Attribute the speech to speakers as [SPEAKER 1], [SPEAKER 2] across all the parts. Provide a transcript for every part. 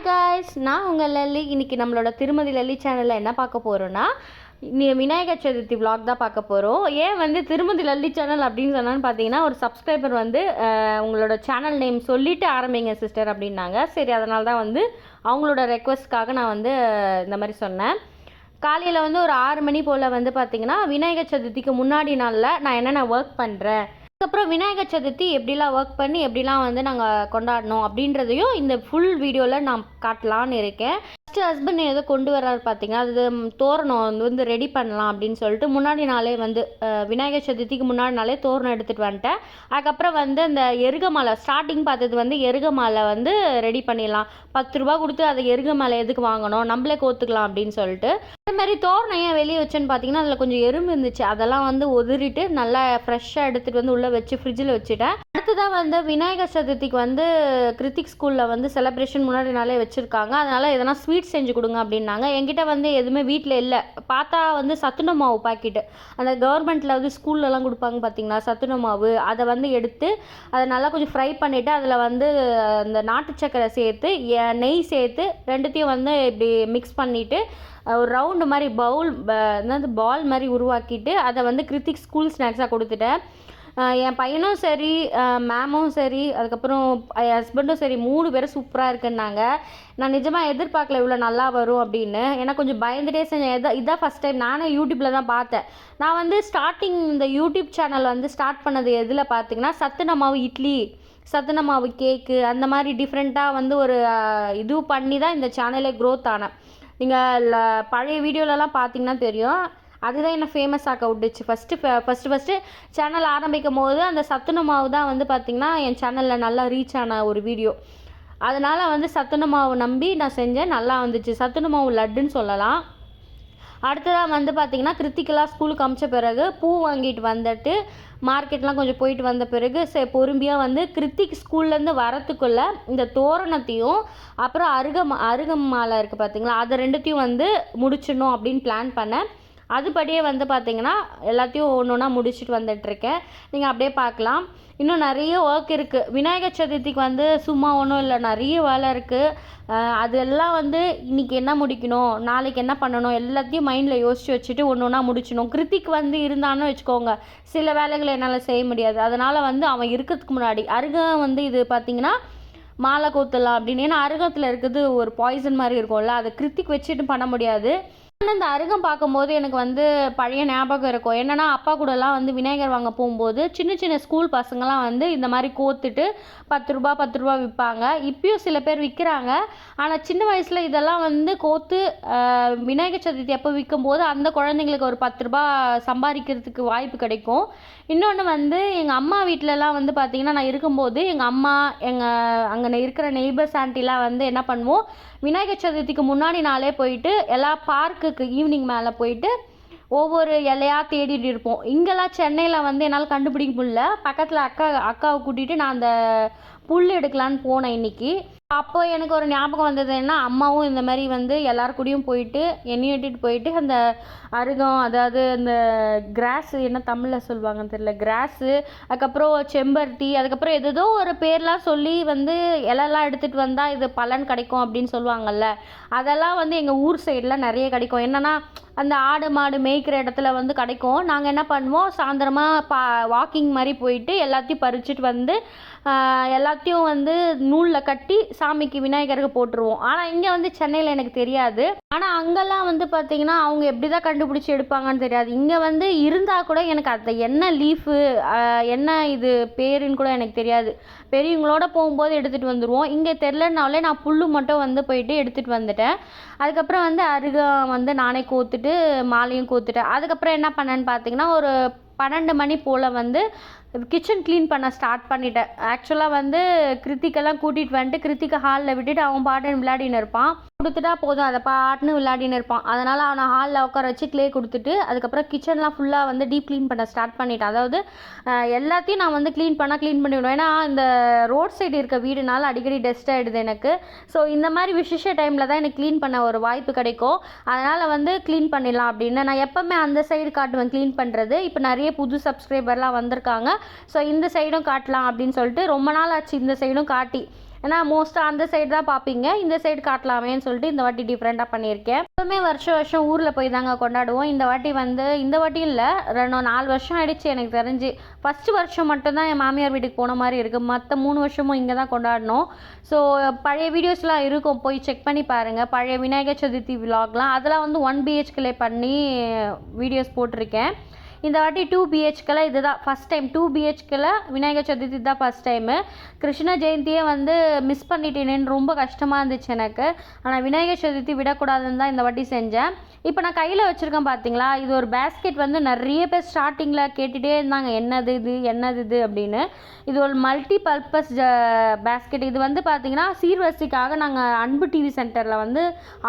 [SPEAKER 1] Hi guys நான் உங்கள் லல்லி. இன்னைக்கு நம்மளோட திருமதி லல்லி சேனலில் என்ன பார்க்க போகிறோன்னா நீ விநாயகர் சதுர்த்தி vlog தான் பார்க்க போகிறோம் ஏன் வந்து திருமதி லல்லி சேனல் அப்படின்னு சொன்னான்னு பார்த்தீங்கன்னா ஒரு சப்ஸ்கிரைபர் வந்து உங்களோட சேனல் நேம் சொல்லிவிட்டு ஆரம்பிங்க சிஸ்டர் அப்படின்னாங்க. சரி அதனால தான் வந்து அவங்களோட ரெக்வஸ்ட்காக நான் வந்து இந்த மாதிரி சொன்னேன். காலையில் வந்து ஒரு ஆறு மணி போல் வந்து பார்த்தீங்கன்னா விநாயகர் சதுர்த்திக்கு முன்னாடி நாளில் நான் என்னென்ன ஒர்க் பண்ணுறேன் அதுக்கப்புறம் விநாயகர் சதுர்த்தி எப்படிலாம் ஒர்க் பண்ணி எப்படிலாம் வந்து நாங்கள் கொண்டாடணும் அப்படின்றதையும் இந்த ஃபுல் வீடியோவில் நான் காட்டலான்னு இருக்கேன். ஃபஸ்ட்டு ஹஸ்பண்ட் ஏதோ கொண்டு வர்றாரு பார்த்தீங்கன்னா அது தோரணம் வந்து ரெடி பண்ணலாம் அப்படின்னு சொல்லிட்டு முன்னாடி நாளே வந்து விநாயகர் சதுர்த்திக்கு முன்னாடி நாளே தோரணம் எடுத்துகிட்டு வந்துட்டேன். அதுக்கப்புறம் வந்து அந்த எருகமாலை ஸ்டார்டிங் பார்த்தது வந்து எருகமாலை வந்து ரெடி பண்ணிடலாம். பத்து ரூபா கொடுத்து அதை எருகமாலை எதுக்கு வாங்கணும்? நம்மளே கோத்துக்கலாம் அப்படின்னு சொல்லிட்டு. அதே மாதிரி தோரணம் ஏன் வெளியே வச்சேன்னு பார்த்தீங்கன்னா அதில் கொஞ்சம் எறும்பு இருந்துச்சு. அதெல்லாம் வந்து உதிரிட்டு நல்லா ஃப்ரெஷ்ஷாக எடுத்துகிட்டு வந்து உள்ளே வச்சு ஃப்ரிட்ஜில் வச்சுட்டேன் அடுத்ததாக வந்து விநாயகர் சதுர்த்திக்கு வந்து கிருத்திக் ஸ்கூலில் வந்து செலப்ரேஷன் முன்னாடி நாளே வச்சுருக்காங்க. அதனால் எதனா ஸ்வீட் செஞ்சு கொடுங்க அப்படின்னாங்க. என்கிட்ட வந்து எதுவுமே வீட்டில் இல்லை. பார்த்தா வந்து சத்துண மாவு பாக்கெட்டு அந்த கவர்மெண்ட்டில் வந்து ஸ்கூல்லலாம் கொடுப்பாங்க பார்த்தீங்களா? சத்துண மாவு. அதை வந்து எடுத்து அதை நல்லா கொஞ்சம் ஃப்ரை பண்ணிவிட்டு அதில் வந்து அந்த நாட்டு சக்கரை சேர்த்து எ- நெய் சேர்த்து ரெண்டுத்தையும் வந்து இப்படி மிக்ஸ் பண்ணிவிட்டு ஒரு ரவுண்டு மாதிரி பவுல் என்னது பால் மாதிரி உருவாக்கிட்டு அதை வந்து கிருத்திக் ஸ்கூல் ஸ்நாக்ஸாக கொடுத்துட்டேன். என் பையனும் சரி மேமும் சரி அதுக்கப்புறம் என் ஹஸ்பண்டும் சரி மூணு பேரும் சூப்பராக இருக்குன்னாங்க. நான் நிஜமாக எதிர்பார்க்கல இவ்வளோ நல்லா வரும் அப்படின்னு. ஏன்னா கொஞ்சம் பயந்துட்டே செஞ்சேன். இதான் இதான் ஃபஸ்ட் டைம் நானே யூடியூப்பில் தான் பார்த்தேன். நான் வந்து ஸ்டார்டிங் இந்த யூடியூப் சேனல் வந்து ஸ்டார்ட் பண்ணது எதில் பார்த்தீங்கன்னா சத்துண மாவு இட்லி சத்துண மாவு கேக்கு அந்த மாதிரி டிஃப்ரெண்ட்டாக வந்து ஒரு இது பண்ணி தான் இந்த சேனலே க்ரோத் ஆனேன். நீங்கள் பழைய வீடியோலலாம் பார்த்தீங்கன்னா தெரியும். அதுதான் என்னை ஃபேமஸ் ஆக்க விட்டுச்சு. ஃபஸ்ட்டு ஃபஸ்ட்டு ஃபஸ்ட்டு சேனல் ஆரம்பிக்கும் போது அந்த சத்துண மாவு தான் வந்து பார்த்திங்கன்னா என் சேனலில் நல்லா ரீச் ஆன ஒரு வீடியோ அதனால் வந்து சத்துண மாவு நம்பி நான் செஞ்சேன். நல்லா வந்துச்சு. சத்துண மாவு லட்டுன்னு சொல்லலாம். அடுத்ததாக வந்து பார்த்திங்கன்னா கிருத்திக்கெல்லாம் ஸ்கூலுக்கு அமிச்ச பிறகு பூ வாங்கிட்டு வந்துட்டு மார்க்கெட்லாம் கொஞ்சம் போயிட்டு வந்த பிறகு சே பொறுமையாக வந்து கிருத்திக் ஸ்கூல்லேருந்து வரத்துக்குள்ளே இந்த தோரணத்தையும் அப்புறம் அருகம் அருகம் மாலை இருக்குது பார்த்திங்களா அதை ரெண்டுத்தையும் வந்து முடிச்சிடணும் அப்படின்னு பிளான் பண்ணேன். அதுபடியே வந்து பார்த்தீங்கன்னா எல்லாத்தையும் ஒன்று ஒன்றா முடிச்சுட்டு வந்துட்டுருக்கேன். நீங்கள் அப்படியே பார்க்கலாம் இன்னும் நிறைய ஒர்க் இருக்குது விநாயகர் சதுர்த்திக்கு வந்து சும்மா ஒன்றும் இல்லை நிறைய வேலை இருக்குது அதெல்லாம் வந்து இன்னைக்கு என்ன முடிக்கணும் நாளைக்கு என்ன பண்ணணும் எல்லாத்தையும் மைண்டில் யோசித்து வச்சுட்டு ஒன்று ஒன்றா முடிச்சணும் கிருத்திக் வந்து இருந்தான்னு வச்சுக்கோங்க. சில வேலைகளை என்னால் செய்ய முடியாது. அதனால் வந்து அவன் இருக்கிறதுக்கு முன்னாடி அருகம் வந்து இது பார்த்திங்கன்னா மாலை கோத்தலாம் அப்படின்னு. ஏன்னா அருகத்தில் இருக்கிறது ஒரு பாய்சன் மாதிரி இருக்கும்ல அதை கிருத்திக் வச்சுட்டு பண்ண முடியாது. ஆனால் இந்த அருகம் பார்க்கும்போது எனக்கு வந்து பழைய ஞாபகம் இருக்கும். என்னன்னா அப்பா கூடலாம் வந்து விநாயகர் வாங்க போகும்போது சின்ன சின்ன ஸ்கூல் பசங்களாம் வந்து இந்த மாதிரி கோத்துட்டு பத்து ரூபா பத்து ரூபா விற்பாங்க. இப்பயும் சில பேர் விற்கிறாங்க ஆனால் சின்ன வயசில் இதெல்லாம் வந்து கோத்து விநாயகர் சதுர்த்தி அப்போ விற்கும்போது அந்த குழந்தைங்களுக்கு ஒரு பத்து ரூபா சம்பாதிக்கிறதுக்கு வாய்ப்பு கிடைக்கும். இன்னொன்று வந்து எங்கள் அம்மா வீட்டிலலாம் வந்து பார்த்திங்கன்னா நான் இருக்கும்போது எங்கள் அம்மா எங்கள் அங்கே இருக்கிற நெய்பர்ஸ் ஆண்டிலாம் வந்து என்ன பண்ணுவோம் விநாயகர் சதுர்த்திக்கு முன்னாடி நாளே போயிட்டு எல்லா பார்க்கு பார்க்குக்கு ஈவினிங் மேலே போயிட்டு ஒவ்வொரு இலையாக தேடிட்டு இருப்போம். இங்கெல்லாம் சென்னையில் வந்து என்னால் கண்டுபிடிக்க முடில பக்கத்தில் அக்கா அக்காவை கூட்டிகிட்டு நான் அந்த புல் எடுக்கலான்னு போனேன் இன்னைக்கு. அப்போ எனக்கு ஒரு ஞாபகம் வந்தது என்ன அம்மாவும் இந்த மாதிரி வந்து எல்லார் கூடயும் போயிட்டு என்னையும் இட்டுட்டு போயிட்டு அந்த அருகம் அதாவது அந்த கிராஸு என்ன தமிழில் சொல்லுவாங்கன்னு தெரியல கிராஸு அதுக்கப்புறம் செம்பருத்தி அதுக்கப்புறம் எதோ ஒரு பேர்லாம் சொல்லி வந்து இலெல்லாம் எடுத்துகிட்டு வந்தால் இது பலன் கிடைக்கும் அப்படின்னு சொல்லுவாங்கள்ல அதெல்லாம் வந்து எங்கள் ஊர் சைடில் நிறைய கிடைக்கும். என்னென்னா அந்த ஆடு மாடு மேய்க்கிற இடத்துல வந்து கிடைக்கும். நாங்கள் என்ன பண்ணுவோம் சாயந்தரமாக பா வாக்கிங் மாதிரி போயிட்டு எல்லாத்தையும் பறிச்சுட்டு வந்து எல்லாத்தையும் வந்து நூலில் கட்டி சாமிக்கு விநாயகருக்கு போட்டுருவோம். ஆனால் இங்கே வந்து சென்னையில் எனக்கு தெரியாது. ஆனால் அங்கெல்லாம் வந்து பார்த்தீங்கன்னா அவங்க எப்படி தான் கண்டுபிடிச்சி எடுப்பாங்கன்னு தெரியாது. இங்கே வந்து இருந்தால் கூட எனக்கு அதை என்ன லீஃபு என்ன இது பேருன்னு கூட எனக்கு தெரியாது. பெரியவங்களோட போகும்போது எடுத்துகிட்டு வந்துடுவோம் இங்கே தெரிலனாலே நான் புல்லு மட்டும் வந்து போயிட்டு எடுத்துகிட்டு வந்துட்டேன். அதுக்கப்புறம் வந்து அருகம் வந்து நானே கோத்துட்டு மாலையும் கோத்துட்டேன். அதுக்கப்புறம் என்ன பண்ணேன்னு பார்த்தீங்கன்னா ஒரு பன்னெண்டு மணி போல் வந்து கிச்சன் க்ளீன் பண்ண ஸ்டார்ட் பண்ணிட்டேன். ஆக்சுவலாக வந்து கிருத்திக்கெல்லாம் கூட்டிகிட்டு வந்துட்டு கிருத்திகை ஹாலில் விட்டுட்டு அவன் பாட்டுன்னு விளையாடின்னு இருப்பான். கொடுத்துட்டா போதும் அதை பாட்டுன்னு விளையாடின்னு இருப்பான். அதனால் அவனை ஹாலில் உட்கார வச்சு க்ளே கொடுத்துட்டு அதுக்கப்புறம் கிச்சன்லாம் ஃபுல்லாக வந்து டீப் க்ளீன் பண்ண ஸ்டார்ட் பண்ணிட்டேன். அதாவது எல்லாத்தையும் நான் வந்து க்ளீன் பண்ணால் க்ளீன் பண்ணிவிடுவேன் ஏன்னா இந்த ரோட் சைடு இருக்க வீடுனால அடிக்கடி டஸ்ட் ஆகிடுது எனக்கு. ஸோ இந்த மாதிரி விசேஷ டைமில் தான் எனக்கு க்ளீன் பண்ண ஒரு வாய்ப்பு கிடைக்கும். அதனால் வந்து க்ளீன் பண்ணிடலாம் அப்படின்னு. நான் எப்போவுமே அந்த சைடு காட்டுவேன் க்ளீன் பண்ணுறது இப்போ நிறைய புது சப்ஸ்கிரைபர்லாம் வந்திருக்காங்க. ஸோ இந்த சைடும் காட்டலாம் அப்படின்னு சொல்லிட்டு ரொம்ப நாள் ஆச்சு இந்த சைடும் காட்டி. ஏன்னா மோஸ்ட்டாக அந்த சைடு தான் பார்ப்பீங்க இந்த சைடு காட்டலாமேன்னு சொல்லிட்டு இந்த வாட்டி டிஃப்ரெண்ட்டாக பண்ணியிருக்கேன். எப்பவுமே வருஷம் வருஷம் ஊரில் போய் தாங்க கொண்டாடுவோம். இந்த வாட்டி வந்து இந்த வாட்டி இல்லை ரெண்டு நாலு வருஷம் ஆயிடுச்சு எனக்கு தெரிஞ்சு. ஃபஸ்ட்டு வருஷம் மட்டும்தான் என் மாமியார் வீட்டுக்கு போன மாதிரி இருக்குது மற்ற மூணு வருஷமும் இங்கே தான் கொண்டாடினோம் ஸோ பழைய வீடியோஸ்லாம் இருக்கும். போய் செக் பண்ணி பாருங்கள் பழைய விநாயகர் சதுர்த்தி விலாக்லாம் அதெல்லாம் வந்து ஒன் பிஹெச்கிலே பண்ணி வீடியோஸ் போட்டிருக்கேன். இந்த வாட்டி டூ பிஹெச்கில் இதுதான். ஃபஸ்ட் டைம் டூ பிஹெச்கில் விநாயகர் சதுர்த்தி தான் ஃபஸ்ட் டைமு கிருஷ்ண ஜெயந்தியே வந்து மிஸ் பண்ணிட்டேனேன்னு ரொம்ப கஷ்டமாக இருந்துச்சு எனக்கு. ஆனால் விநாயகர் சதுர்த்தி விடக்கூடாதுன்னு தான் இந்த வாட்டி செஞ்சேன். இப்போ நான் கையில் வச்சுருக்கேன் பார்த்தீங்களா இது ஒரு பேஸ்கெட் வந்து நிறைய பேர் ஸ்டார்டிங்கில் கேட்டுகிட்டே இருந்தாங்க. என்னது இது? என்னது இது? அப்படின்னு. இது ஒரு மல்டி பர்பஸ் பேஸ்கெட் இது வந்து பார்த்தீங்கன்னா சீர்வரிசைக்காக நாங்கள் அன்பு டிவி சென்டரில் வந்து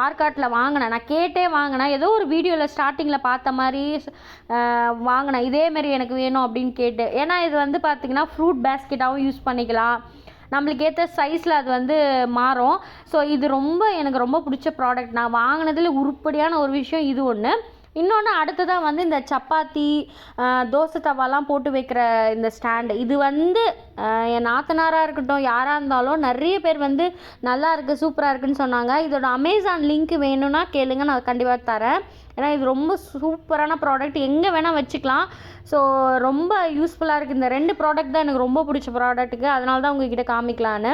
[SPEAKER 1] ஆர்காட்டில் வாங்கினேன். நான் கேட்டே வாங்கினேன். ஏதோ ஒரு வீடியோவில் ஸ்டார்டிங்கில் பார்த்த மாதிரி வாங்கினேன். இதேமாரி எனக்கு வேணும் அப்படின்னு கேட்டு ஏன்னா இது வந்து பார்த்தீங்கன்னா ஃப்ரூட் பேஸ்கெட்டாகவும் யூஸ் பண்ணிக்கலாம். நம்மளுக்கு ஏற்ற சைஸில் அது வந்து மாறும். ஸோ இது ரொம்ப எனக்கு ரொம்ப பிடிச்ச ப்ராடக்ட் நான் வாங்கினதில் உருப்படியான ஒரு விஷயம் இது ஒன்று இன்னொன்று அடுத்ததாக வந்து இந்த சப்பாத்தி தோசை தவாலாம் போட்டு வைக்கிற இந்த ஸ்டாண்டு இது வந்து என் நாத்தனாராக இருக்கட்டும் யாராக இருந்தாலும் நிறைய பேர் வந்து நல்லா இருக்குது சூப்பராக இருக்குன்னு சொன்னாங்க. இதோட அமேசான் லிங்க் வேணும்னா கேளுங்க நான் கண்டிப்பாக தரேன். ஏன்னா இது ரொம்ப சூப்பரான ப்ராடக்ட் எங்கே வேணால் வச்சுக்கலாம். ஸோ ரொம்ப யூஸ்ஃபுல்லாக இருக்குது இந்த ரெண்டு ப்ராடக்ட் தான் எனக்கு ரொம்ப பிடிச்ச ப்ராடக்ட்டுக்கு அதனால தான் உங்ககிட்ட காமிக்கலான்னு.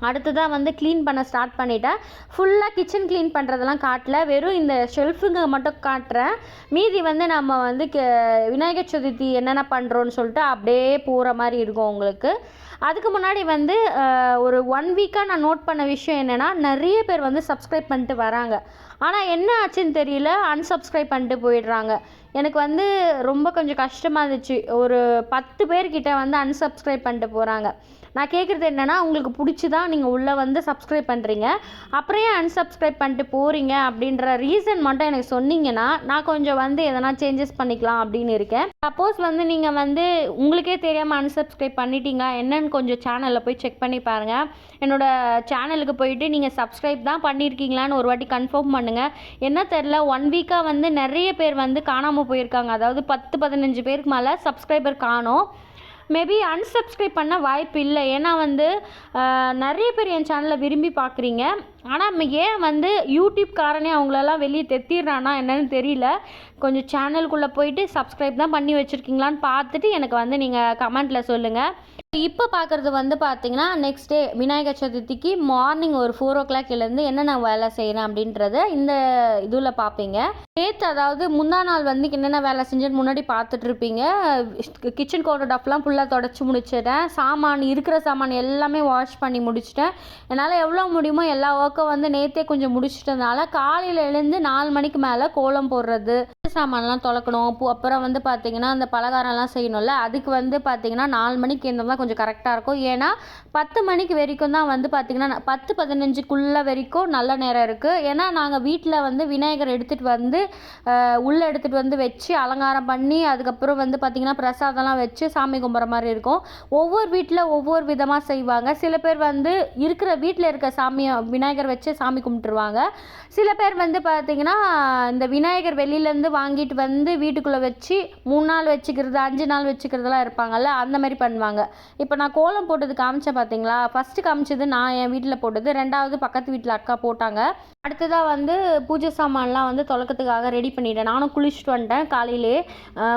[SPEAKER 1] அடுத்ததாக வந்து க்ளீன் பண்ண ஸ்டார்ட் பண்ணிட்டேன். ஃபுல்லாக கிச்சன் க்ளீன் பண்ணுறதெல்லாம் காட்டல. வெறும் இந்த ஷெல்ஃபுங்க மட்டும் காட்டுறேன். மீதி வந்து நம்ம வந்து க- விநாயகர் சதுர்த்தி என்னென்ன பண்ணுறோன்னு சொல்லிட்டு அப்படியே போகிற மாதிரி இருக்கும் உங்களுக்கு. அதுக்கு முன்னாடி வந்து ஒரு ஒன் வீக்காக நான் நோட் பண்ண விஷயம் என்னென்னா நிறைய பேர் வந்து சப்ஸ்கிரைப் பண்ணிட்டு வராங்க. ஆனால் என்ன ஆச்சுன்னு தெரியல. அன்சப்ஸ்கிரைப் பண்ணிட்டு போயிடுறாங்க. எனக்கு வந்து ரொம்ப கொஞ்சம் கஷ்டமாக இருந்துச்சு. ஒரு பத்து பேர்கிட்ட வந்து அன்சப்ஸ்கிரைப் பண்ணிட்டு போகிறாங்க நான் கேட்குறது என்னென்னா உங்களுக்கு பிடிச்சி தான் நீங்கள் உள்ளே வந்து சப்ஸ்கிரைப் பண்ணுறீங்க அப்புறம் ஏன் பண்ணிட்டு போகிறீங்க அப்படின்ற ரீசன் மட்டும் எனக்கு சொன்னீங்கன்னா நான் கொஞ்சம் வந்து எதனா சேஞ்சஸ் பண்ணிக்கலாம் அப்படின்னு இருக்கேன். சப்போஸ் வந்து நீங்கள் வந்து உங்களுக்கே தெரியாமல் அன்சப்ஸ்கிரைப் பண்ணிட்டீங்க என்னன்னு கொஞ்சம் சேனலில் போய் செக் பண்ணி பாருங்கள் என்னோட சேனலுக்கு போயிட்டு நீங்கள் சப்ஸ்கிரைப் தான் பண்ணியிருக்கீங்களான்னு ஒரு வாட்டி கன்ஃபார்ம் பண்ணுங்கள் என்ன தெரில ஒன் வீக்காக வந்து நிறைய பேர் வந்து காணாமல் போயிருக்காங்க. அதாவது பத்து பதினஞ்சு பேருக்கு மேலே சப்ஸ்கிரைபர் காணும். மேபி அன்சப்ஸ்கிரைப் பண்ண வாய்ப்பு இல்லை. ஏன்னா வந்து நிறைய பேர் என் சேனலை விரும்பி பார்க்குறீங்க. ஆனால் ஏன் வந்து யூடியூப்காரனே அவங்களெல்லாம் வெளியே தெத்திடுறானா என்னன்னு தெரியல. கொஞ்சம் சேனலுக்குள்ளே போயிட்டு சப்ஸ்கிரைப் தான் பண்ணி வச்சுருக்கீங்களான்னு பார்த்துட்டு எனக்கு வந்து நீங்கள் கமெண்ட்டில் சொல்லுங்கள் இப்போ பார்க்குறது வந்து பார்த்தீங்கன்னா நெக்ஸ்ட் டே விநாயகர் சதுர்த்திக்கு மார்னிங் ஒரு ஃபோர் ஓ கிளாக்லேருந்து என்னென்ன வேலை செய்கிறேன் அப்படின்றத இந்த இதில் பார்ப்பீங்க. நேற்று அதாவது முந்தா நாள் வந்து என்னென்ன வேலை செஞ்சேன்னு முன்னாடி பார்த்துட்டு இருப்பீங்க கிச்சன் கவுண்டர் டஃப்லாம் ஃபுல்லாக தொடச்சி முடிச்சிட்டேன். சாமான் இருக்கிற சாமான் எல்லாமே வாஷ் பண்ணி முடிச்சிட்டேன். என்னால் எவ்வளோ முடியுமோ எல்லா ஒர்க்கும் வந்து நேற்றே கொஞ்சம் முடிச்சிட்டதுனால காலையில் எழுந்து நாலு மணிக்கு மேலே கோலம் போடுறது. சாமான்லாம் தொலைக்கணும். அப்புறம் வந்து பார்த்தீங்கன்னா அந்த பலகாரம்லாம் செய்யணும்ல. அதுக்கு வந்து பார்த்தீங்கன்னா நாலு மணிக்கு இருந்தால் கொஞ்சம் கரெக்டாக இருக்கும். ஏன்னா பத்து மணிக்கு வரைக்கும் தான் வந்து பார்த்தீங்கன்னா பத்து பதினஞ்சுக்குள்ளே வரைக்கும் நல்ல நேரம் இருக்குது ஏன்னா நாங்கள் வீட்டில் வந்து விநாயகர் எடுத்துகிட்டு வந்து உள்ளே எடுத்துகிட்டு வந்து வச்சு அலங்காரம் பண்ணி அதுக்கப்புறம் வந்து பார்த்திங்கன்னா பிரசாதம்லாம் வச்சு சாமி கும்பிட்ற மாதிரி இருக்கும். ஒவ்வொரு வீட்டில் ஒவ்வொரு விதமாக செய்வாங்க. சில பேர் வந்து இருக்கிற வீட்டில் இருக்க சாமியை விநாயகர் வச்சு சாமி கும்பிட்டுருவாங்க. சில பேர் வந்து பார்த்திங்கன்னா இந்த விநாயகர் வெளியிலேருந்து வாங்கிட்டு வந்து வீட்டுக்குள்ளே வச்சு மூணு நாள் வச்சுக்கிறது அஞ்சு நாள் வச்சுக்கிறதுலாம் இருப்பாங்கல்ல அந்த மாதிரி பண்ணுவாங்க. இப்போ நான் கோலம் போட்டது காமிச்சேன் பார்த்தீங்களா ஃபஸ்ட்டு காமிச்சது நான் என் வீட்டில் போட்டது. ரெண்டாவது பக்கத்து வீட்டில் அக்கா போட்டாங்க. அடுத்ததாக வந்து பூஜை சாமான்லாம் வந்து உங்களுக்காக ரெடி பண்ணிட்டேன். நானும் குளிச்சுட்டு வந்துட்டேன். காலையிலே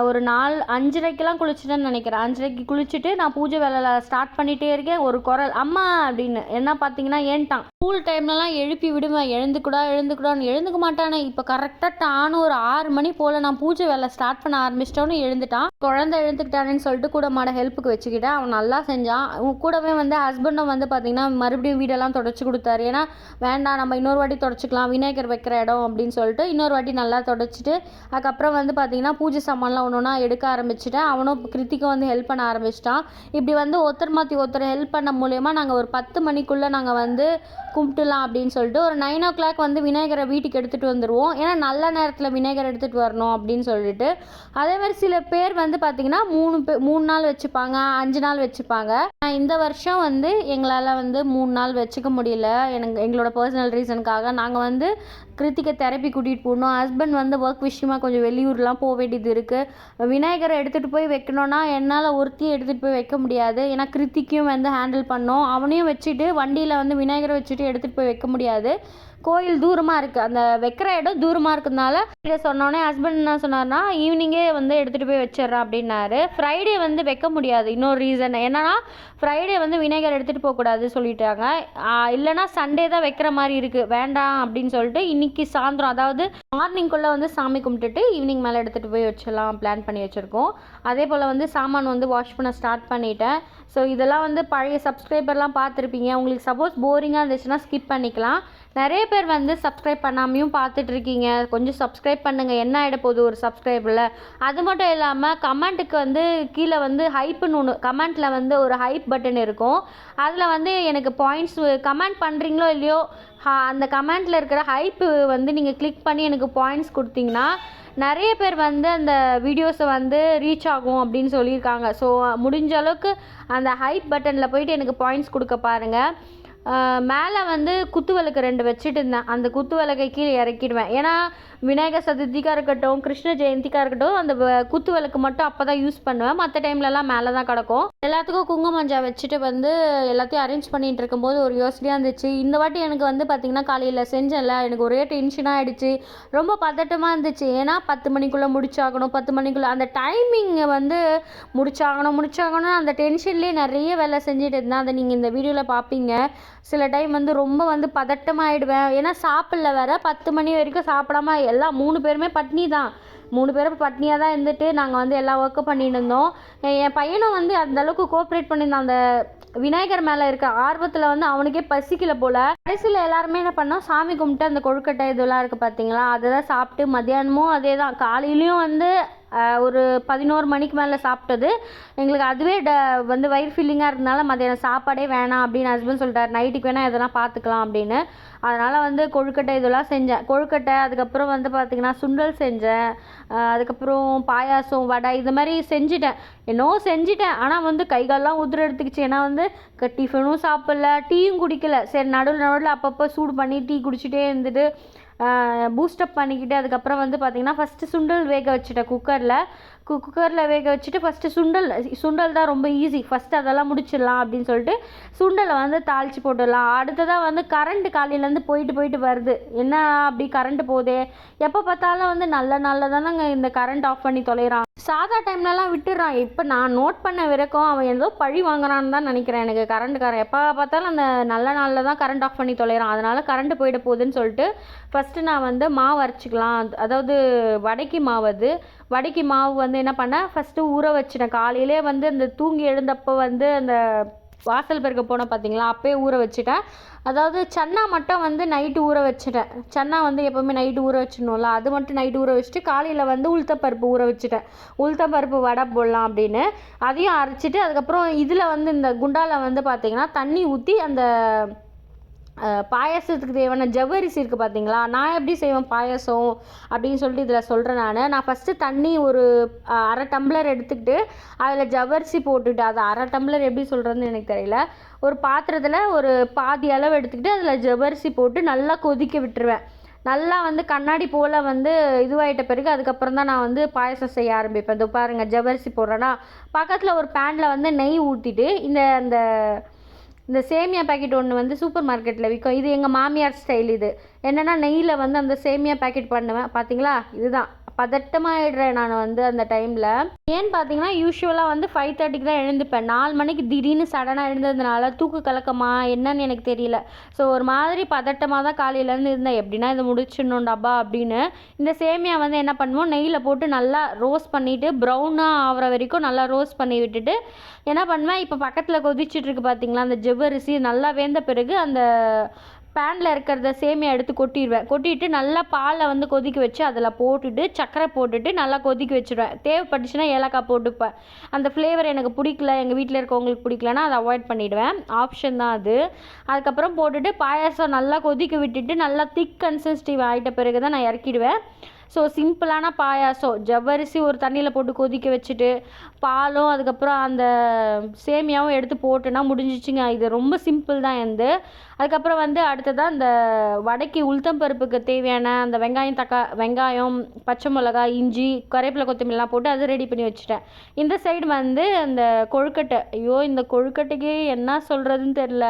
[SPEAKER 1] ஒரு நாலு அஞ்சரைக்கெல்லாம் குளிச்சுட்டேன்னு நினைக்கிறேன். அஞ்சரைக்கு குளிச்சுட்டு நான் பூஜை வேலை ஸ்டார்ட் பண்ணிகிட்டே இருக்கேன். ஒரு குரல் அம்மா அப்படின்னு. என்ன பார்த்தீங்கன்னா ஏன்ட்டான். ஸ்கூல் டைம்லலாம் எழுப்பி விடுவேன். எழுந்துக்கூடா எழுந்துக்கூடான்னு. எழுந்துக்க மாட்டானே. இப்போ கரெக்டாக டானு ஒரு ஆறு மணி போல் நான் பூஜை வேலை ஸ்டார்ட் பண்ண ஆரம்பிச்சிட்டோன்னு எழுந்துட்டான். குழந்தை எழுந்துக்கிட்டானேன்னு சொல்லிட்டு கூட மாட ஹெல்ப்புக்கு வச்சுக்கிட்டேன். அவன் நல்லா செஞ்சான். அவன் கூடவே வந்து ஹஸ்பண்டும் வந்து பார்த்தீங்கன்னா மறுபடியும் வீடெல்லாம் தொடச்சி கொடுத்தாரு. ஏன்னா வேண்டாம் நம்ம இன்னொரு வாட்டி தொடச்சிக்கலாம். விநாயகர் வைக்கிற இடம் அப்படின்னு சொல்லிட்டு இன்னொரு வாட்டி நல்லா தொடச்சிட்டு அதுக்கப்புறம் வந்து பார்த்தீங்கன்னா பூஜை சாமான்லாம் ஒன்று ஒன்றா எடுக்க ஆரம்பிச்சிட்டேன். அவனும் கிருத்திக்கும் வந்து ஹெல்ப் பண்ண ஆரம்பிச்சிட்டான். இப்படி வந்து ஒருத்தர் மாற்றி ஒருத்தர் ஹெல்ப் பண்ண மூலயமா நாங்கள் ஒரு பத்து மணிக்குள்ளே நாங்கள் வந்து கும்பிட்டுலாம் அப்படின்னு சொல்லிட்டு ஒரு நைன் ஓ கிளாக் வந்து விநாயகரை வீட்டுக்கு எடுத்துகிட்டு வந்துடுவோம் ஏன்னா நல்ல நேரத்தில் விநாயகர் எடுத்துகிட்டு வரணும் அப்படின்னு சொல்லிட்டு. அதே மாதிரி சில பேர் வந்து பார்த்திங்கன்னா மூணு பே மூணு நாள் வச்சுப்பாங்க அஞ்சு நாள் வச்சுப்பாங்க. நான் இந்த வருஷம் வந்து எங்களால் வந்து மூணு நாள் வச்சுக்க முடியல. எனக்கு எங்களோட பர்சனல் ரீசனுக்காக நாங்கள் வந்து கிருத்திகை தெரப்பி கூட்டிகிட்டு போகணும். ஹஸ்பண்ட் வந்து ஒர்க் விஷயமா கொஞ்சம் வெளியூர்லாம் போக வேண்டியது இருக்குது விநாயகரை எடுத்துகிட்டு போய் வைக்கணும்னா என்னால் ஒருத்தையும் எடுத்துகிட்டு போய் வைக்க முடியாது. ஏன்னா கிருத்திக்கும் வந்து ஹேண்டில் பண்ணோம். அவனையும் வச்சுட்டு வண்டியில் வந்து விநாயகரை வச்சுட்டு எடுத்துகிட்டு போய் வைக்க முடியாது. கோயில் தூரமாக இருக்குது அந்த வைக்கிற இடம் தூரமாக இருக்கிறதுனால இதை சொன்னோடனே ஹஸ்பண்ட் என்ன சொன்னார்னா ஈவினிங்கே வந்து எடுத்துகிட்டு போய் வச்சிடுறேன் அப்படின்னாரு. ஃப்ரைடே வந்து வைக்க முடியாது. இன்னொரு ரீசன் என்னன்னா ஃப்ரைடே வந்து விநாயகர் எடுத்துகிட்டு போகக்கூடாது சொல்லிட்டாங்க. இல்லைனா சண்டே தான் வைக்கிற மாதிரி இருக்குது வேண்டாம் அப்படின்னு சொல்லிட்டு இன்னைக்கு சாயந்தரம் அதாவது மார்னிங்குள்ளே வந்து சாமி கும்பிட்டுட்டு ஈவினிங் மேலே எடுத்துகிட்டு போய் வச்சிடலாம் பிளான் பண்ணி வச்சுருக்கோம். அதே போல் வந்து சாமான் வந்து வாஷ் பண்ண ஸ்டார்ட் பண்ணிட்டேன். ஸோ இதெல்லாம் வந்து பழைய சப்ஸ்கிரைபர்லாம் பார்த்துருப்பீங்க. உங்களுக்கு சப்போஸ் போரிங்காக இருந்துச்சுன்னா ஸ்கிப் பண்ணிக்கலாம். நிறைய பேர் வந்து சப்ஸ்கிரைப் பண்ணாமையும் பார்த்துட்ருக்கீங்க. கொஞ்சம் சப்ஸ்கிரைப் பண்ணுங்கள் என்ன ஆகிட போகுது ஒரு சப்ஸ்கிரைபில் அது மட்டும் இல்லாமல் கமெண்ட்டுக்கு வந்து கீழே வந்து ஹைப்புன்னு ஒன்று கமெண்ட்டில் வந்து ஒரு ஹைப் பட்டன் இருக்கும். அதில் வந்து எனக்கு பாயிண்ட்ஸ் கமெண்ட் பண்ணுறீங்களோ இல்லையோ ஹா- அந்த கமெண்ட்டில் இருக்கிற ஹைப்பு வந்து நீங்கள் கிளிக் பண்ணி எனக்கு பாயிண்ட்ஸ் கொடுத்தீங்கன்னா நிறைய பேர் வந்து அந்த வீடியோஸை வந்து ரீச் ஆகும் அப்படின்னு சொல்லியிருக்காங்க. ஸோ முடிஞ்ச அளவுக்கு அந்த ஹைப் பட்டனில் போயிட்டு எனக்கு பாயிண்ட்ஸ் கொடுக்க பாருங்கள் மேலே வந்து குத்து விளக்கு ரெண்டு வச்சுட்டு இருந்தேன். அந்த குத்து விளக்கை கீழே இறக்கிடுவேன். ஏன்னா விநாயகர் சதுர்த்திக்காக இருக்கட்டும் கிருஷ்ண ஜெயந்திக்காக இருக்கட்டும் அந்த குத்து விளக்கு மட்டும் அப்போ தான் யூஸ் பண்ணுவேன். மற்ற டைம்லலாம் மேலே தான் கிடக்கும். எல்லாத்துக்கும் குங்குமஞ்சா வச்சுட்டு வந்து எல்லாத்தையும் அரேஞ்ச் பண்ணிகிட்டு இருக்கும்போது ஒரு யோசனையாக இருந்துச்சு. இந்த வாட்டி எனக்கு வந்து பார்த்திங்கன்னா காலையில் செஞ்சேன்ல எனக்கு ஒரே டென்ஷனாக ஆகிடுச்சு ரொம்ப பதட்டமாக இருந்துச்சு. ஏன்னா பத்து மணிக்குள்ளே முடிச்சாகணும் பத்து மணிக்குள்ளே அந்த டைமிங்கை வந்து முடிச்சாகணும் முடிச்சாகணும் அந்த டென்ஷன்லேயே நிறைய வேலை செஞ்சுட்டு இருந்தேன். அதை நீங்கள் இந்த வீடியோவில் பார்ப்பீங்க சில டைம் வந்து ரொம்ப வந்து பதட்டமாகிடுவேன் ஏன்னா சாப்பிடல வேற. பத்து மணி வரைக்கும் சாப்பிடாம எல்லாம் மூணு பேருமே பட்னி தான். மூணு பேரும் பட்னியாக தான் இருந்துட்டு நாங்கள் வந்து எல்லா ஒர்க்கும் பண்ணிட்டு இருந்தோம். என் பையனும் வந்து அந்தளவுக்கு கோஆப்ரேட் பண்ணியிருந்தான். அந்த விநாயகர் மேலே இருக்க ஆர்வத்தில் வந்து அவனுக்கே பசிக்கல போல். கடைசியில் எல்லாருமே என்ன பண்ணோம்? சாமி கும்பிட்டு அந்த கொழுக்கட்டை இதெல்லாம் இருக்குது பார்த்தீங்களா அதை தான் சாப்பிட்டு மத்தியானமும் அதே தான். காலையிலையும் வந்து ஒரு பதினோரு மணிக்கு மேலே சாப்பிட்டது. எங்களுக்கு அதுவே ட வந்து வயிறு ஃபில்லிங்காக இருந்தனால மதியானம் சாப்பாடே வேணாம் அப்படின்னு ஹஸ்பண்ட் சொல்லிட்டார். நைட்டுக்கு வேணால் எதனா பார்த்துக்கலாம் அப்படின்னு. அதனால் வந்து கொழுக்கட்டை இதெல்லாம் செஞ்சேன். கொழுக்கட்டை அதுக்கப்புறம் வந்து பார்த்திங்கன்னா சுண்டல் செஞ்சேன். அதுக்கப்புறம் பாயாசம் வடை இது மாதிரி செஞ்சுட்டேன். என்னவோ செஞ்சுட்டேன். ஆனால் வந்து கை கால்லாம் உதிர எடுத்துக்கிச்சு. ஏன்னா வந்து டிஃபனும் சாப்பிடல டீயும் குடிக்கல. சரி நடுவில் நடுவில் அப்பப்போ சூடு பண்ணி டீ குடிச்சிட்டே இருந்துட்டு பூஸ்டப் பண்ணிக்கிட்டு அதுக்கப்புறம் வந்து பார்த்திங்கன்னா ஃபஸ்ட்டு சுண்டல் வேக வச்சுட்டேன் குக்கரில் குக்கரில் வேக வச்சுட்டு ஃபஸ்ட்டு சுண்டல் சுண்டல் தான் ரொம்ப ஈஸி ஃபஸ்ட்டு அதெல்லாம் முடிச்சிடலாம் அப்படின்னு சொல்லிட்டு சுண்டலை வந்து தாளித்து போட்டுடலாம். அடுத்ததாக வந்து கரண்ட்டு காலையிலேருந்து போயிட்டு போயிட்டு வருது. என்ன அப்படி கரண்ட்டு போதே? எப்போ பார்த்தாலும் வந்து நல்ல நாளில் தானேங்க இந்த கரண்ட் ஆஃப் பண்ணி தொலைகிறான் சாதா டைம்லலாம் விட்டுடுறான். இப்போ நான் நோட் பண்ண வரைக்கும் அவன் ஏதோ பழி வாங்குறான்னு தான் நினைக்கிறேன் எனக்கு. கரண்ட்டுக்காரன் எப்போ பார்த்தாலும் அந்த நல்ல நாளில் தான் கரண்ட் ஆஃப் பண்ணி தொலைகிறான் அதனால் கரண்ட் போயிட போகுதுன்னு சொல்லிட்டு ஃபஸ்ட்டு நான் வந்து மாவு அரைச்சிக்கலாம். அதாவது வடைக்கு மாவு அது. வடைக்கு மாவு வந்து என்ன பண்ணேன் ஃபஸ்ட்டு ஊற வச்சிட்டேன் காலையிலே வந்து அந்த தூங்கி எழுந்தப்போ வந்து அந்த வாசல் பெருக்க போனேன் பார்த்தீங்களா அப்போயே ஊற வச்சுட்டேன். அதாவது சன்னா மட்டும் வந்து நைட்டு ஊற வச்சுட்டேன். சன்னா வந்து எப்போவுமே நைட்டு ஊற வச்சிடணும்ல அது மட்டும் நைட்டு ஊற வச்சுட்டு காலையில் வந்து உளுத்தப்பருப்பு ஊற வச்சுட்டேன். உளுத்தப்பருப்பு வடை போடலாம் அப்படின்னு. அதையும் அரைச்சிட்டு அதுக்கப்புறம் இதில் வந்து இந்த குண்டால வந்து பார்த்தீங்கன்னா தண்ணி ஊற்றி அந்த பாயாசத்துக்கு தேவையான ஜவ்வரிசி இருக்குது பார்த்தீங்களா நான் எப்படி செய்வேன் பாயாசம் அப்படின்னு சொல்லிட்டு இதில் சொல்கிறேன் நான். நான் ஃபஸ்ட்டு தண்ணி ஒரு அரை டம்ளர் எடுத்துக்கிட்டு அதில் ஜவ்வரிசி போட்டுட்டு அது அரை டம்ளர் எப்படி சொல்கிறதுன்னு எனக்கு தெரியல. ஒரு பாத்திரத்தில் ஒரு பாதி அளவு எடுத்துக்கிட்டு அதில் ஜவ்வரிசி போட்டு நல்லா கொதிக்க விட்டுருவேன். நல்லா வந்து கண்ணாடி போல் வந்து இதுவாயிட்ட பிறகு அதுக்கப்புறம் தான் நான் வந்து பாயசம் செய்ய ஆரம்பிப்பேன். இதோ பாருங்கள் ஜவ்வரிசி போடுறேன்னா பக்கத்தில் ஒரு பேனில் வந்து நெய் ஊற்றிட்டு இந்த அந்த இந்த சேமியா பாக்கெட் ஒன்று வந்து சூப்பர் மார்க்கெட்டில் விற்கும் இது எங்கள் மாமியார் ஸ்டைல் இது. என்னென்னா நெய்யில் வந்து அந்த சேமியா பாக்கெட் பண்ணுவேன். பார்த்தீங்களா இதுதான். பதட்டமாயிடுறேன் நான் வந்து அந்த டைமில். ஏன்னு பார்த்தீங்கன்னா யூஸ்வலாக வந்து ஃபைவ் தேர்ட்டிக்கு தான் எழுந்துப்பேன். நாலு மணிக்கு திடீர்னு சடனாக எழுந்ததுனால தூக்கு கலக்கமா என்னன்னு எனக்கு தெரியல. ஸோ ஒரு மாதிரி பதட்டமாக தான் காலையிலேருந்து இருந்தேன். எப்படின்னா இதை முடிச்சிடணும் டப்பா அப்படின்னு. இந்த சேமியா வந்து என்ன பண்ணுவோம் நெய்யில் போட்டு நல்லா ரோஸ்ட் பண்ணிவிட்டு ப்ரௌனாக ஆகிற வரைக்கும் நல்லா ரோஸ்ட் பண்ணி விட்டுட்டு என்ன பண்ணுவேன் இப்போ பக்கத்தில் கொதிச்சிட்டு இருக்கு பார்த்தீங்களா அந்த ஜவ்வரிசி நல்லா வேந்த பிறகு அந்த பேனில் இருக்கிறத சேமியா எடுத்து கொட்டிடுவேன் கொட்டிட்டு நல்லா பாலை வந்து கொதிக்க வச்சு அதில் போட்டுட்டு சர்க்கரை போட்டுட்டு நல்லா கொதிக்க வச்சுடுவேன் தேவைப்பட்டுச்சுன்னா ஏலக்காய் போட்டுப்பேன். அந்த ஃப்ளேவர் எனக்கு பிடிக்கல எங்கள் வீட்டில் இருக்கவங்களுக்கு பிடிக்கலனா அதை அவாய்ட் பண்ணிவிடுவேன் ஆப்ஷன் தான் அது. அதுக்கப்புறம் போட்டுட்டு பாயாசம் நல்லா கொதிக்க விட்டுட்டு நல்லா திக் கன்சிஸ்டிவ் ஆகிட்ட பிறகு தான் நான் இறக்கிடுவேன். ஸோ சிம்பிளான பாயாசம். ஜவ்வரிசி ஒரு தண்ணியில் போட்டு கொதிக்க வச்சுட்டு பாலும் அதுக்கப்புறம் அந்த சேமியாவும் எடுத்து போட்டேன்னா முடிஞ்சிச்சுங்க. இது ரொம்ப சிம்பிள் தான் வந்து அதுக்கப்புறம் வந்து அடுத்ததாக இந்த வடைக்கு உளுத்தம் பருப்புக்கு தேவையான அந்த வெங்காயம் தக்கா வெங்காயம் பச்சை மிளகா இஞ்சி கருவேப்பிலை கொத்தமல்லாம் போட்டு அதை ரெடி பண்ணி வச்சுட்டேன். இந்த சைடு வந்து அந்த கொழுக்கட்டை. ஐயோ இந்த கொழுக்கட்டைக்கு என்ன சொல்கிறதுன்னு தெரில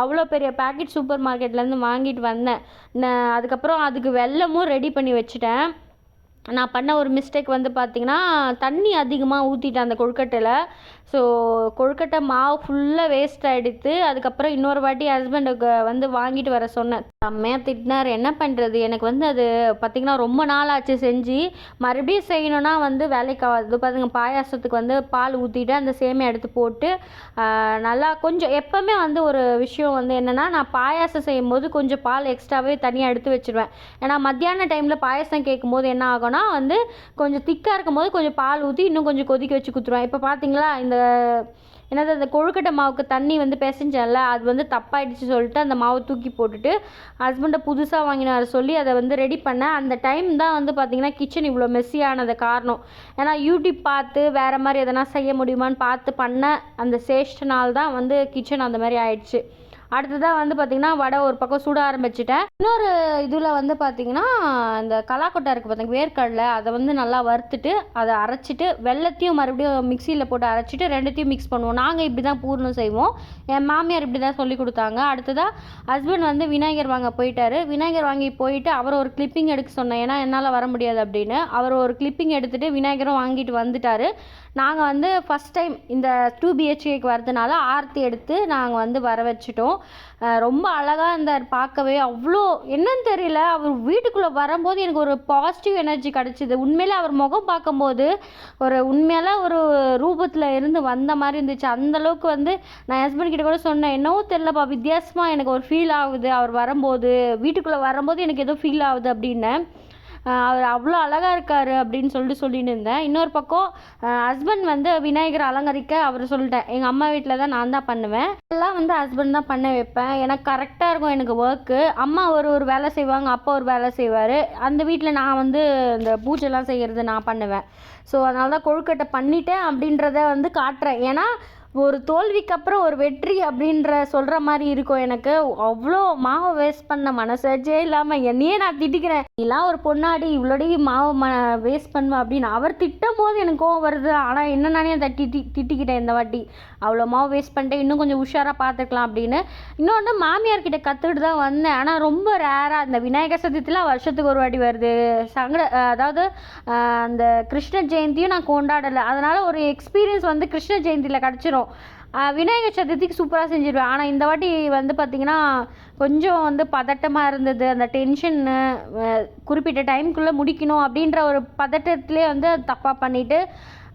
[SPEAKER 1] அவ்வளோ பெரிய பேக்கெட் சூப்பர் மார்க்கெட்லேருந்து வாங்கிட்டு வந்தேன். நான் அதுக்கப்புறம் அதுக்கு வெல்லமும் ரெடி பண்ணி வச்சுட்டேன். நான் பண்ண ஒரு மிஸ்டேக் வந்து பார்த்திங்கன்னா தண்ணி அதிகமாக ஊற்றிட்டேன் அந்த கொழுக்கட்டையில். ஸோ கொழுக்கட்டை மாவு ஃபுல்லாக வேஸ்ட் ஆகிடுத்து அதுக்கப்புறம் இன்னொரு வாட்டி ஹஸ்பண்டுக்கு வந்து வாங்கிட்டு வர சொன்னேன். செம்மையாக திட்டினார். என்ன பண்ணுறது எனக்கு வந்து அது பார்த்திங்கன்னா ரொம்ப நாள் ஆச்சு செஞ்சு. மறுபடியும் செய்யணுன்னா வந்து வேலைக்கு ஆகாது. பாருங்க பாயாசத்துக்கு வந்து பால் ஊற்றிட்டு அந்த சேமியா எடுத்து போட்டு நல்லா கொஞ்சம் எப்போவுமே வந்து ஒரு விஷயம் வந்து என்னென்னா நான் பாயாசம் செய்யும்போது கொஞ்சம் பால் எக்ஸ்ட்ராவே தனியாக எடுத்து வச்சுருவேன். ஏன்னா மத்தியான டைமில் பாயாசம் கேட்கும்போது என்ன ஆகும்னா வந்து கொஞ்சம் திக்காக இருக்கும்போது கொஞ்சம் பால் ஊற்றி இன்னும் கொஞ்சம் கொதிக்க வச்சு குத்துருவேன். இப்போ பார்த்தீங்களா இந்த என்னது அந்த கொழுக்கட்டை மாவுக்கு தண்ணி வந்து பிசைஞ்சேன்ல அது வந்து தப்பாயிடுச்சு சொல்லிட்டு அந்த மாவை தூக்கி போட்டுட்டு ஹஸ்பண்டை புதுசாக வாங்கினார் சொல்லி அதை வந்து ரெடி பண்ணேன் அந்த டைம் தான் வந்து பார்த்திங்கன்னா கிச்சன் இவ்வளோ மெஸ்ஸியானது காரணம். ஏன்னா யூடியூப் பார்த்து வேறு மாதிரி எதனா செய்ய முடியுமான்னு பார்த்து பண்ண அந்த சேஷ்டனால் தான் வந்து கிச்சன் அந்த மாதிரி ஆயிடுச்சு. அடுத்ததாக வந்து பார்த்திங்கன்னா வடை ஒரு பக்கம் சுட ஆரம்பிச்சிட்டேன். இன்னொரு இதில் வந்து பார்த்திங்கன்னா இந்த கலாக்கொட்டை இருக்குது பார்த்திங்க வேர்க்கடலை அதை வந்து நல்லா வறுத்துட்டு அதை அரைச்சிட்டு வெள்ளத்தையும் மறுபடியும் மிக்சியில் போட்டு அரைச்சிட்டு ரெண்டுத்தையும் மிக்ஸ் பண்ணுவோம். நாங்கள் இப்படி தான் பூர்ணம் செய்வோம். என் மாமியார் இப்படி தான் சொல்லி கொடுத்தாங்க. அடுத்ததாக ஹஸ்பண்ட் வந்து விநாயகர் வாங்க போயிட்டாரு. விநாயகர் வாங்கி போயிட்டு அவர் ஒரு கிளிப்பிங் எடுக்க சொன்னேன். ஏன்னா என்னால் வர முடியாது அப்படின்னு. அவர் ஒரு கிளிப்பிங் எடுத்துகிட்டு விநாயகரும் வாங்கிட்டு வந்துட்டார். நாங்கள் வந்து ஃபஸ்ட் டைம் இந்த டூ பிஹெச்கேக்கு வரதுனால ஆர்த்தி எடுத்து நாங்கள் வந்து வர வச்சுட்டோம் ரொம்ப அழகாக இருந்தார் பார்க்கவே. அவ்வளோ என்னன்னு தெரியல. அவர் வீட்டுக்குள்ளே வரும்போது எனக்கு ஒரு பாசிட்டிவ் எனர்ஜி கிடச்சிது. உண்மையிலே அவர் முகம் பார்க்கும்போது ஒரு உண்மையால ஒரு ரூபத்தில் இருந்து வந்த மாதிரி இருந்துச்சு. அந்தளவுக்கு வந்து நான் ஹஸ்பண்ட் கிட்ட கூட சொன்னேன் என்னவோ தெரிலப்பா வித்தியாசமாக எனக்கு ஒரு ஃபீல் ஆகுது. அவர் வரும்போது வீட்டுக்குள்ளே வரும்போது எனக்கு ஏதோ ஃபீல் ஆகுது அப்படின்னேன். அவர் அவ்வளோ அழகாக இருக்கார் அப்படின்னு சொல்லிட்டு சொல்லிட்டு இருந்தேன். இன்னொரு பக்கம் ஹஸ்பண்ட் வந்து விநாயகர் அலங்கரிக்க அவர் சொல்லிட்டேன் எங்கள் அம்மா வீட்டில் தான் நான் தான் பண்ணுவேன். எல்லாம் வந்து ஹஸ்பண்ட் தான் பண்ண வைப்பேன். எனக்கு கரெக்டாக இருக்கும் எனக்கு ஒர்க்கு அம்மா ஒரு ஒரு வேலை செய்வாங்க அப்பா ஒரு வேலை செய்வார். அந்த வீட்டில் நான் வந்து இந்த பூஜைலாம் செய்கிறது நான் பண்ணுவேன். ஸோ அதனால தான் கொழுக்கட்டை பண்ணிட்டேன் அப்படின்றத வந்து காட்டுறேன். ஏன்னா ஒரு தோல்விக்கு அப்புறம் ஒரு வெற்றி அப்படின்ற சொல்கிற மாதிரி இருக்கும் எனக்கு. அவ்வளோ மாவை வேஸ்ட் பண்ண மனசாச்சே இல்லாமல் என்னையே நான் திட்டிக்கிறேன். நீலாம் ஒரு பொண்ணாடி இவ்வளோடி மாவு ம வேஸ்ட் பண்ணுவேன் அப்படின்னு அவர் திட்டும் போது எனக்கு கோவம் வருது. ஆனால் என்ன நானே அதை திட்டி திட்டிக்கிட்டேன் இந்த வாட்டி. அவ்வளோ மாவு வேஸ்ட் பண்ணிட்டேன் இன்னும் கொஞ்சம் உஷாராக பார்த்துக்கலாம் அப்படின்னு. இன்னொன்று மாமியார் கிட்ட கற்றுக்கிட்டு தான் வந்தேன். ஆனால் ரொம்ப ரேராக இந்த விநாயகர் சதுர்த்திலாம் வருஷத்துக்கு ஒரு வாட்டி வருது. சங்கட அதாவது அந்த கிருஷ்ண ஜெயந்தியும் நான் கொண்டாடலை. அதனால் ஒரு எக்ஸ்பீரியன்ஸ் வந்து கிருஷ்ண ஜெயந்தியில் கிடச்சிரும். வரும் விநாயகர் சதுர்த்திக்கு சூப்பராக செஞ்சிருவேன். ஆனால் இந்த வாட்டி வந்து பார்த்திங்கன்னா கொஞ்சம் வந்து பதட்டமாக இருந்தது. அந்த டென்ஷன்னு குறிப்பிட்ட டைம்குள்ளே முடிக்கணும் அப்படின்ற ஒரு பதட்டத்திலே வந்து தப்பாக பண்ணிவிட்டு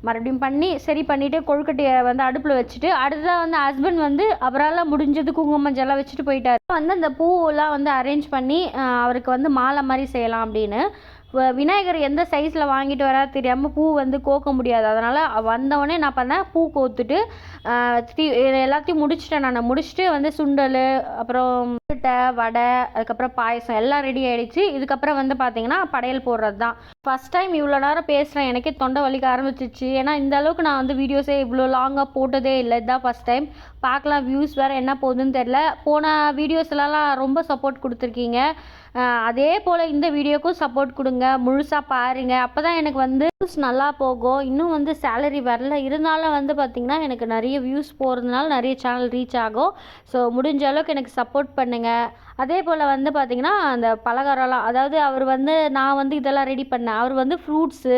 [SPEAKER 1] மறுபடியும் பண்ணி சரி பண்ணிவிட்டு கொழுக்கட்டையை வந்து அடுப்பில் வச்சுட்டு அடுத்ததாக வந்து ஹஸ்பண்ட் வந்து அவரால் முடிஞ்சது குங்குமம் வச்சுட்டு போயிட்டார். வந்து அந்த பூவெல்லாம் வந்து அரேஞ்ச் பண்ணி அவருக்கு வந்து மாலை மாதிரி செய்யலாம் அப்படின்னு விநாயகர் எந்த சைஸில் வாங்கிட்டு வரா தெரியாமல் பூ வந்து கோக்க முடியாது. அதனால் வந்தவொடனே நான் பண்ணேன் பூ கோத்துட்டு எல்லாத்தையும் முடிச்சிட்டேன் நான். முடிச்சுட்டு வந்து சுண்டல் அப்புறம் முட்டை வடை அதுக்கப்புறம் பாயசம் எல்லாம் ரெடி ஆகிடுச்சு இதுக்கப்புறம் வந்து பார்த்தீங்கன்னா படையல் போடுறது தான் ஃபஸ்ட் டைம் இவ்வளோ நேரம் பேசுகிறேன் எனக்கே தொண்டை வலிக்க ஆரம்பிச்சிச்சு. ஏன்னா இந்த அளவுக்கு நான் வந்து வீடியோஸே இவ்வளோ லாங்காக போட்டதே இல்லை. இதுதான் ஃபஸ்ட் டைம் பார்க்கலாம் வியூஸ் வேறு என்ன போகுதுன்னு தெரில போன வீடியோஸ்லலாம் ரொம்ப சப்போர்ட் கொடுத்துருக்கீங்க. அதே போல் இந்த வீடியோக்கும் சப்போர்ட் கொடுங்க. முழுசாக பாருங்க. அப்போ தான் எனக்கு வந்து வியூஸ் நல்லா போகும். இன்னும் வந்து சேலரி வரல. இருந்தாலும் வந்து பார்த்திங்கன்னா எனக்கு நிறைய வியூஸ் போகிறதுனால நிறைய சேனல் ரீச் ஆகும். ஸோ முடிஞ்ச அளவுக்கு எனக்கு சப்போர்ட் பண்ணுங்கள் 应该 அதே போல் வந்து பார்த்திங்கன்னா அந்த பலகாரம்லாம் அதாவது அவர் வந்து நான் வந்து இதெல்லாம் ரெடி பண்ணேன். அவர் வந்து ஃப்ரூட்ஸு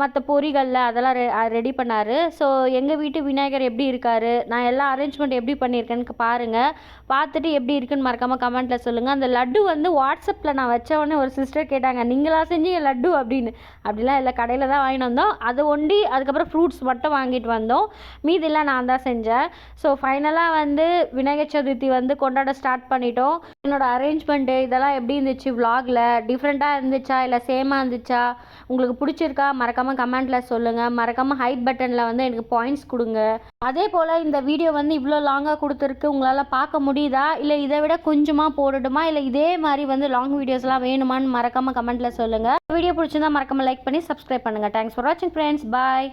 [SPEAKER 1] மற்ற பொரிகளில் அதெல்லாம் ரெ ரெடி பண்ணார். ஸோ எங்கள் வீட்டு விநாயகர் எப்படி இருக்கார் நான் எல்லா அரேஞ்ச்மெண்ட் எப்படி பண்ணியிருக்கேன்னு பாருங்கள் பார்த்துட்டு எப்படி இருக்குன்னு மறக்காமல் கமெண்ட்டில் சொல்லுங்கள் அந்த லட்டு வந்து வாட்ஸ்அப்பில் நான் வச்ச உடனே ஒரு சிஸ்டர் கேட்டாங்க நீங்களா செஞ்சீங்க லட்டு? அப்படின்னு. அப்படிலாம் இல்லை கடையில் தான் வாங்கிட்டு வந்தோம். அது ஒண்டி அதுக்கப்புறம் ஃப்ரூட்ஸ் மட்டும் வாங்கிட்டு வந்தோம். மீதிலாம் நான் தான் செஞ்சேன். ஸோ ஃபைனலாக வந்து விநாயகர் சதுர்த்தி வந்து கொண்டாட ஸ்டார்ட் பண்ணிட்டோம். என்னோடய அரேஞ்ச்மெண்ட்டு இதெல்லாம் எப்படி இருந்துச்சு வ்ளாகில் டிஃப்ரெண்ட்டாக இருந்துச்சா? இல்லை சேமாக இருந்துச்சா? உங்களுக்கு பிடிச்சிருக்கா? மறக்காமல் கமெண்ட்டில் சொல்லுங்கள் மறக்காமல் ஹைட் பட்டனில் வந்து எனக்கு பாயிண்ட்ஸ் கொடுங்க. அதே போல் இந்த வீடியோ வந்து இவ்வளோ லாங்காக கொடுத்துருக்கு. உங்களால் பார்க்க முடியுதா? இல்லை இதை விட கொஞ்சமாக போடட்டுமா? இல்லை இதே மாதிரி வந்து லாங் வீடியோஸ்லாம் வேணுமான்னு மறக்காமல் கமெண்ட்டில் சொல்லுங்கள் வீடியோ பிடிச்சிருந்தா மறக்காமல் லைக் பண்ணி சப்ஸ்கிரைப் பண்ணுங்கள் தேங்க்ஸ் ஃபார் வாட்சிங் ஃப்ரெண்ட்ஸ் பாய்